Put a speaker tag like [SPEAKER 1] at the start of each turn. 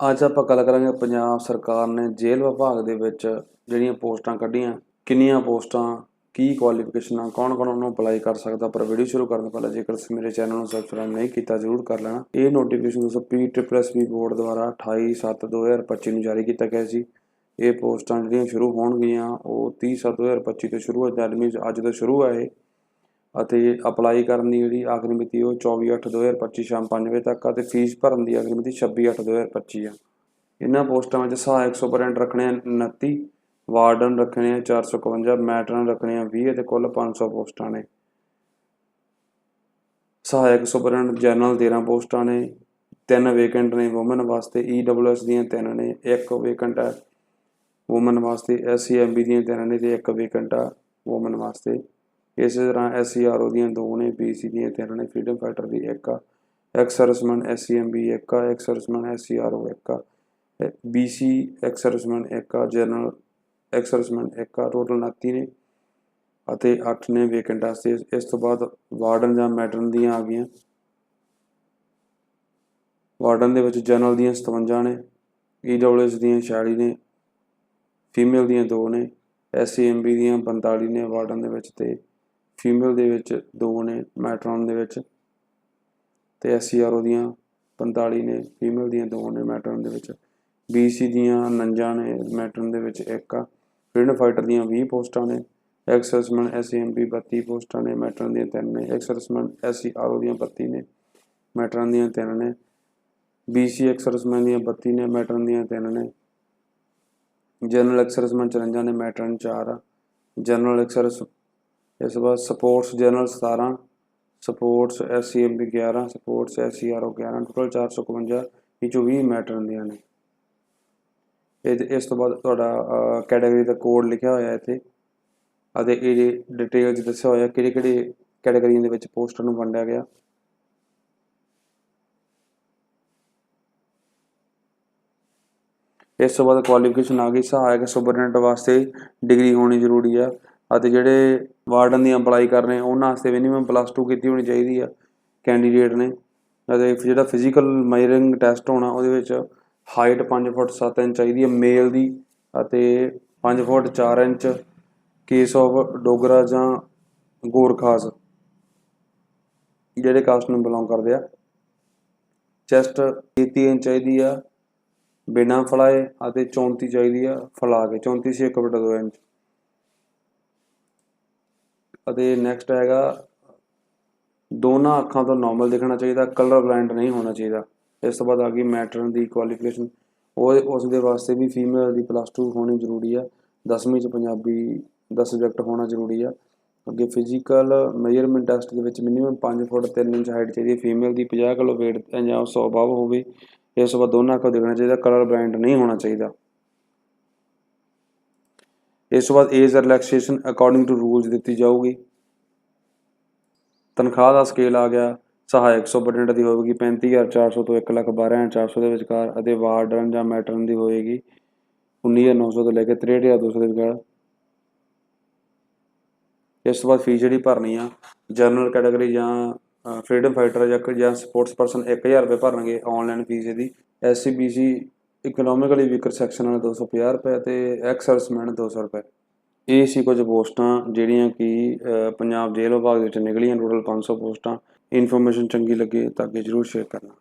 [SPEAKER 1] ਅੱਜ ਆਪਾਂ ਗੱਲ ਕਰਾਂਗੇ ਪੰਜਾਬ ਸਰਕਾਰ ਨੇ ਜੇਲ੍ਹ ਵਿਭਾਗ ਦੇ ਵਿੱਚ ਜਿਹੜੀਆਂ ਪੋਸਟਾਂ ਕੱਢੀਆਂ, ਕਿੰਨੀਆਂ ਪੋਸਟਾਂ, ਕੀ ਕੁਆਲੀਫਿਕੇਸ਼ਨਾਂ ਕੌਣ ਕੌਣ ਉਹਨੂੰ ਅਪਲਾਈ ਕਰ ਸਕਦਾ, ਪਰ ਵੀਡੀਓ ਸ਼ੁਰੂ ਕਰਨ ਤੋਂ ਪਹਿਲਾਂ ਜੇਕਰ ਤੁਸੀਂ ਮੇਰੇ ਚੈਨਲ ਨੂੰ ਸਬਸਕ੍ਰਾਈਬ ਨਹੀਂ ਕੀਤਾ, ਜ਼ਰੂਰ ਕਰ ਲੈਣਾ। ਇਹ ਨੋਟੀਫਿਕੇਸ਼ਨ ਦੋਸਤੋ ਪੀ ਬੋਰਡ ਦੁਆਰਾ 28/7/2025 ਨੂੰ ਜਾਰੀ ਕੀਤਾ ਗਿਆ ਸੀ। ਇਹ ਪੋਸਟਾਂ ਜਿਹੜੀਆਂ ਸ਼ੁਰੂ ਹੋਣਗੀਆਂ, ਉਹ 30/7/2025 ਤੋਂ ਸ਼ੁਰੂ ਹੋ ਦੈਟ ਅੱਜ ਤੋਂ ਸ਼ੁਰੂ ਹੈ ਇਹ। ਅਤੇ ਅਪਲਾਈ ਕਰਨ ਦੀ ਜਿਹੜੀ ਆਖਰੀ ਮਿਤੀ ਉਹ 24/8/2025 ਸ਼ਾਮ 5 ਵਜੇ ਤੱਕ ਆ ਤੇ ਫੀਸ ਭਰਨ ਦੀ ਆਖਰੀ ਮਿਤੀ 26/8/2025 ਆ। ਇਹਨਾਂ ਪੋਸਟਾਂ ਵਿੱਚ ਸਹਾਇਕ ਸੁਪਰਡੈਂਟ ਰੱਖਣੇ ਆ 29 ਵਾਰਡਨ ਰੱਖਣੇ ਆ 451 ਮੈਟਰਨ ਰੱਖਣੇ ਆ 20 ਤੇ ਕੁੱਲ 500 ਪੋਸਟਾਂ ਨੇ। ਸਹਾਇਕ ਸੁਪਰਡੈਂਟ ਜਨਰਲ 13 ਪੋਸਟਾਂ ਨੇ, ਤਿੰਨ ਵੇਕੈਂਟ ਨੇ ਔਮਨ ਵਾਸਤੇ ਈਡਬਲਯੂਐਸ ਦੀਆਂ ਤਿੰਨ ਨੇ, ਇੱਕ ਵੇਕੈਂਟ ਹੈ ਔਮਨ ਵਾਸਤੇ ਐਸਸੀਐਮਬੀ ਦੀਆਂ ਤਿੰਨ ਨੇ ਤੇ ਇੱਕ ਵੇਕੈਂਟ ਆ ਔਮਨ ਵਾਸਤੇ। ਇਸੇ ਤਰ੍ਹਾਂ ਐਸਸੀਆਰਓ ਦੀਆਂ ਦੋ ਨੇ ਬੀਸੀ ਦੀਆਂ ਤਿੰਨ ਨੇ ਫਰੀडम ਫਾਈਟਰ ਦੀ ਇੱਕ ਆ ਐਕਸ ਸਰਵਿਸਮੈਨ ਐਸਸੀਐਮਬੀ ਇੱਕ ਆ ਐਕਸ ਸਰਵਿਸਮੈਨ ਐਸਸੀਆਰਓ ਇੱਕ ਆ ਬੀਸੀ ਐਕਸ ਸਰਵਿਸਮੈਨ ਇੱਕ ਆ ਜਨਰਲ ਐਕਸ ਇੱਕ ਆ ਟੋਟਲ 29 ਨੇ ਅਤੇ 8 ਨੇ ਵੇਕੈਂਟ ਵਾਸਤੇ ਇਸ ਤੋਂ ਬਾਅਦ ਵਾਰਡਨ ਜਾਂ ਮੈਟਰਨ ਦੀਆਂ ਆ ਗਈਆਂ। ਵਾਰਡਨ ਦੇ ਵਿੱਚ ਜਨਰਲ ਦੀਆਂ 57 ਨੇ ਈਡਬਲਯੂਐਸ ਦੀਆਂ 46 ਨੇ, ਫੀਮੇਲ ਦੀਆਂ 2 ਨੇ ਐਸਸੀਐਮਬੀ ਦੀਆਂ 45 ਨੇ ਵਾਰਡਨ ਦੇ ਵਿੱਚ ਤੇ ਫੀਮੇਲ ਦੇ ਵਿੱਚ ਦੋ ਨੇ ਮੈਟਰਨ ਦੇ ਵਿੱਚ ਤੇ ਐਸਸੀਆਰਓ ਦੀਆਂ 45 ਨੇ ਫੀਮੇਲ ਦੀਆਂ ਦੋ ਨੇ ਮੈਟਰਨ ਦੇ ਵਿੱਚ ਬੀਸੀ ਦੀਆਂ 49 ਨੇ ਮੈਟਰਨ ਦੇ ਵਿੱਚ ਇੱਕ ਆ। ਫਰੀडम ਫਾਈਟਰ ਦੀਆਂ 20 ਪੋਸਟਾਂ ਨੇ ਐਕਸਰਸਮੈਨ ਐਸਸੀਐਮਪੀ 32 ਪੋਸਟਾਂ ਨੇ ਮੈਟਰਨ ਦੀਆਂ 3 ਨੇ ਐਕਸਰਸਮੈਨ ਐਸਸੀਆਰਓ ਦੀਆਂ 32 ਨੇ ਮੈਟਰਨ ਦੀਆਂ 3 ਨੇ ਬੀਸੀ ਐਕਸਰਸਮੈਨ ਦੀਆਂ 32 ਨੇ ਮੈਟਰਨ ਦੀਆਂ 3 ਨੇ। ਜਨਰਲ ਐਕਸਰਸਮੈਨ 54 ਨੇ ਮੈਟਰਨ 4 ਆ। ਜਨਰਲ ਐਕਸਰਸ ਇਸ ਤੋਂ ਬਾਅਦ sports general 17 sports SCMP 11 sports SCRO 11 total 451 ਇਹ 'ਚੋਂ 20 ਮੈਟਰ ਹੁੰਦੀਆਂ ਨੇ। ਇਹ ਇਸ ਤੋਂ ਬਾਅਦ ਤੁਹਾਡਾ ਕੈਟਾਗਰੀ ਦਾ ਕੋਡ ਲਿਖਿਆ ਹੋਇਆ ਇੱਥੇ। ਅਤੇ ਇਹ ਡਿਟੇਲਸ ਦੱਸਿਆ ਹੋਇਆ ਕਿਹੜੇ ਕਿਹੜੇ ਕੈਟਾਗਰੀਆਂ ਦੇ ਵਿੱਚ ਪੋਸਟਰ ਨੂੰ ਵੰਡਿਆ ਗਿਆ। ਇਸ ਤੋਂ ਬਾਅਦ ਕੁਆਲੀਫਿਕੇਸ਼ਨ ਆ ਗਈ। ਸਹਾਇਕ ਸੁਪਰਡੈਂਟ ਵਾਸਤੇ ਡਿਗਰੀ ਹੋਣੀ ਜ਼ਰੂਰੀ ਆ। ਅਤੇ ਜਿਹੜੇ ਵਾਰਡਨ ਦੀ ਅਪਲਾਈ ਕਰ ਰਹੇ ਉਹਨਾਂ ਵਾਸਤੇ ਮਿਨੀਮਮ ਪਲੱਸ 2 ਕੀਤੀ ਹੋਣੀ ਚਾਹੀਦੀ ਆ ਕੈਂਡੀਡੇਟ ਨੇ। ਅਤੇ ਜਿਹੜਾ ਫਿਜ਼ੀਕਲ ਮਾਈਰਿੰਗ ਟੈਸਟ ਹੋਣਾ, ਉਹਦੇ ਵਿੱਚ ਹਾਈਟ 5 ਫੁੱਟ 7 ਇੰਚ ਚਾਹੀਦੀ ਹੈ ਮੇਲ ਦੀ, ਅਤੇ 5 foot 4 inch case of Dogra ਜਾਂ ਗੋਰਖਾਸ ਜਿਹੜੇ ਕਾਸਟ ਨੂੰ ਬਿਲੋਂਗ ਕਰਦੇ ਆ। ਚੈਸਟ 33 ਇੰਚ ਚਾਹੀਦੀ ਆ, ਬਿਨਾ ਫਲਾਏ, ਅਤੇ 34 ਚਾਹੀਦੀ ਆ, ਫਲਾ ਕੇ 34 ਸੀ 1 ਬਟਾ 2 ਇੰਚ। ਅਤੇ ਨੈਕਸਟ ਹੈਗਾ, ਦੋਨਾਂ ਅੱਖਾਂ ਤੋਂ ਨਾਰਮਲ ਦਿਖਣਾ ਚਾਹੀਦਾ ਕਲਰ ਬਲਾਈਂਡ ਨਹੀਂ ਹੋਣਾ ਚਾਹੀਦਾ। ਇਸ ਤੋਂ ਬਾਅਦ ਆ ਗਈ ਮੈਟਰਨ ਦੀ ਕੁਆਲੀਫਿਕੇਸ਼ਨ ਉਹ ਉਸ ਦੇ ਵਾਸਤੇ ਵੀ ਫੀਮੇਲ ਦੀ ਪਲੱਸ 2 ਹੋਣੀ ਜ਼ਰੂਰੀ ਆ। 10ਵੀਂ ਚ ਪੰਜਾਬੀ ਦਾ ਸਬਜੈਕਟ ਹੋਣਾ ਜ਼ਰੂਰੀ ਆ। ਅੱਗੇ ਫਿਜ਼ੀਕਲ ਮੈਜ਼ਰਮੈਂਟ ਟੈਸਟ ਦੇ ਵਿੱਚ ਮਿਨੀਮਮ 5 ਫੁੱਟ 3 ਇੰਚ ਹਾਈਟ ਚਾਹੀਦੀ ਹੈ। ਫੀਮੇਲ ਦੀ 50 ਕਿਲੋ weight ਜਾਂ 100 ਅਬਵ ਹੋਵੇ, ਇਸ ਤੋਂ ਬਾਅਦ ਦੋਨਾਂ ਅੱਖਾਂ ਦੇਖਣਾ ਚਾਹੀਦਾ ਕਲਰ ਬਲਾਈਂਡ ਨਹੀਂ ਹੋਣਾ ਚਾਹੀਦਾ। ਇਸ ਤੋਂ ਬਾਅਦ age relaxation according to rules ਦਿੱਤੀ ਜਾਊਗੀ। ਤਨਖਾਹ ਦਾ ਸਕੇਲ ਆ ਗਿਆ, ਸਹਾਇਕ ਸੁਪਰਡੈਂਟ ਦੀ ਹੋਵੇਗੀ 35400 ਤੋਂ 112400 ਦੇ ਵਿਚਕਾਰ ਅਤੇ ਵਾਰਡਨ ਜਾਂ ਮੈਟਰਨ ਦੀ ਹੋਏਗੀ 19900 ਤੋਂ ਲੈ ਕੇ 63200 ਦੇ ਵਿਚਕਾਰ। ਇਸ ਤੋਂ ਬਾਅਦ ਫੀਸ ਜਿਹੜੀ ਭਰਨੀ ਆ ਜਨਰਲ ਕੈਟਾਗਰੀ ਜਾਂ ਫਰੀडम ਫਾਈਟਰ ਜਾਂ ਜਾਂ ਸਪੋਰਟਸ ਪਰਸਨ 1000 ਰੁਪਏ ਭਰਨਗੇ ਆਨਲਾਈਨ ਫੀਸ ਇਹਦੀ SC BC economically weaker section ਵਾਲੇ 250 ਰੁਪਏ ਤੇ ਐਕਸ ਸਰਵਿਸਮੈਨ 200 ਰੁਪਏ। ਇਹ ਸੀ ਕੁਝ ਪੋਸਟਾਂ ਜਿਹੜੀਆਂ ਕਿ ਪੰਜਾਬ ਜੇਲ੍ਹ ਵਿਭਾਗ ਦੇ ਵਿੱਚ ਨਿਕਲੀਆਂ ਟੋਟਲ 500 ਪੋਸਟਾਂ। ਇਨਫੋਰਮੇਸ਼ਨ ਚੰਗੀ ਲੱਗੇ ਤਾਂ ਅੱਗੇ ਜਰੂਰ ਸ਼ੇਅਰ ਕਰਨਾ।